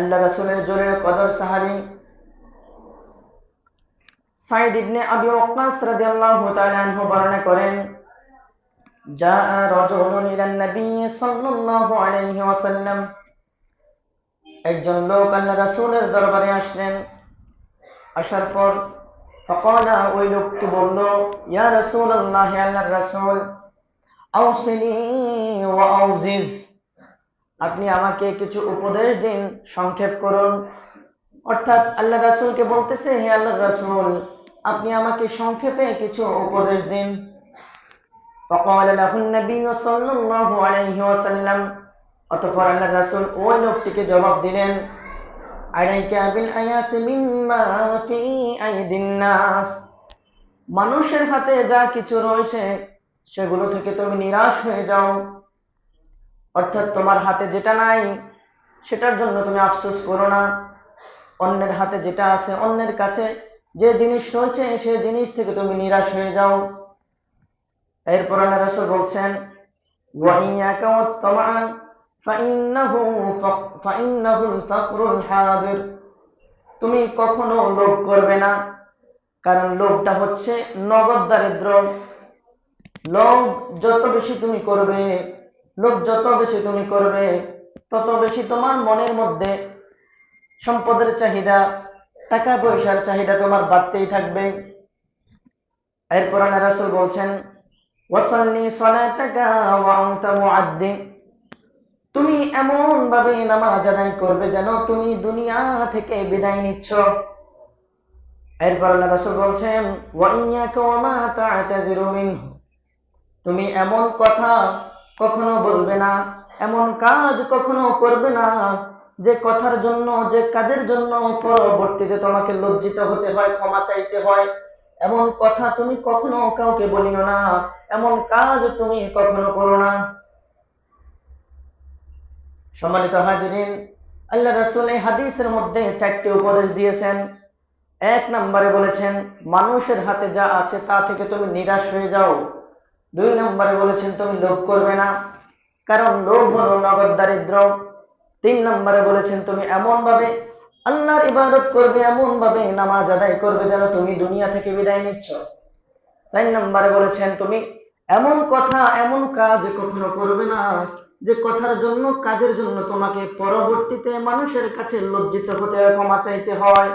আল্লাহ রাসূলের জোরের কদর সাহাবী সাইদ ইবনে আবি ওয়াক্কাস রাদিয়াল্লাহু তাআলা আনহু বর্ণনা করেন جاء رجل إلى النبي صلى الله عليه وسلم একজন লোক আল্লাহ রাসূলের দরবারে আসলেন আসার পর فقال ওই লোকটি বলল ইয়া রাসূলুল্লাহ আল্লাহর রাসূল আউসিনি ওয়া আউজিজ আপনি আমাকে কিছু উপদেশ দিন, সংক্ষেপ করুন। অর্থাৎ আল্লাহ রাসুলকে বলতেছে, হে আল্লাহ রাসুল, আপনি আমাকে সংক্ষেপে কিছু উপদেশ দিন। অতপর আল্লাহ রাসুল ওই লোকটিকে জবাব দিলেন মানুষের হাতে যা কিছু রয়েছে, সেগুলো থেকে তুমি নিরাশ হয়ে যাও। অর্থাৎ তোমার হাতে যেটা নাই, সেটার জন্য তুমি আফসোস করো না। অন্যের হাতে যেটা আছে, অন্যের কাছে যে জিনিস রয়েছে, সে জিনিস থেকে তুমি নিরাশ হয়ে যাও। এরপর আল্লাহ বলছেন তুমি কখনো লোভ করবে না, কারণ লোভটা হচ্ছে নগদ দারিদ্র লোভ যত বেশি তুমি করবে লোভ যত বেশি তুমি করবে, তত বেশি তোমার মনের মধ্যে সম্পদের চাহিদা, টাকা পয়সার চাহিদা তোমার বাড়তেই থাকবে। এরপর আল্লাহ রাসূল বলছেন তুমি এমন ভাবে নামাজ আদায় করবে যেন তুমি দুনিয়া থেকে বিদায় নিচ্ছ। এরপর আল্লাহ রাসূল বলছেন তুমি এমন কথা কখনো বলবে না, এমন কাজ কখনো করবে না। যে কথার জন্য, যে কাজের জন্য পরবর্তীতে তোমাকে লজ্জিত হতে হয়, ক্ষমা চাইতে হয়, এমন কথা তুমি কখনো কাউকে বলিও না, এমন কাজ তুমি কখনো করো না। সম্মানিত হাজিরিন, আল্লাহ রাসূল এই হাদিসের মধ্যে চারটি উপদেশ দিয়েছেন। এক নম্বরে বলেছেন, মানুষের হাতে যা আছে তা থেকে তুমি নিরাশ হয়ে যাও। দুই নম্বরে বলেছেন, তুমি লোভ করবে না। কারণ লোভ হলো নগদ দারিদ্র। তিন নম্বরে বলেছেন, তুমি এমন ভাবে আল্লাহর ইবাদত করবে এমন ভাবে নামাজ আদায় করবে যেন তুমি দুনিয়া থেকে বিদায় নিচ্ছ। চার নম্বরে বলেছেন, তুমি এমন কথা, এমন কাজ কখনো করবে না, যে কথার জন্য, কাজের জন্য তোমাকে পরবর্তীতে মানুষের কাছে লজ্জিত হতে, ক্ষমা চাইতে হয়।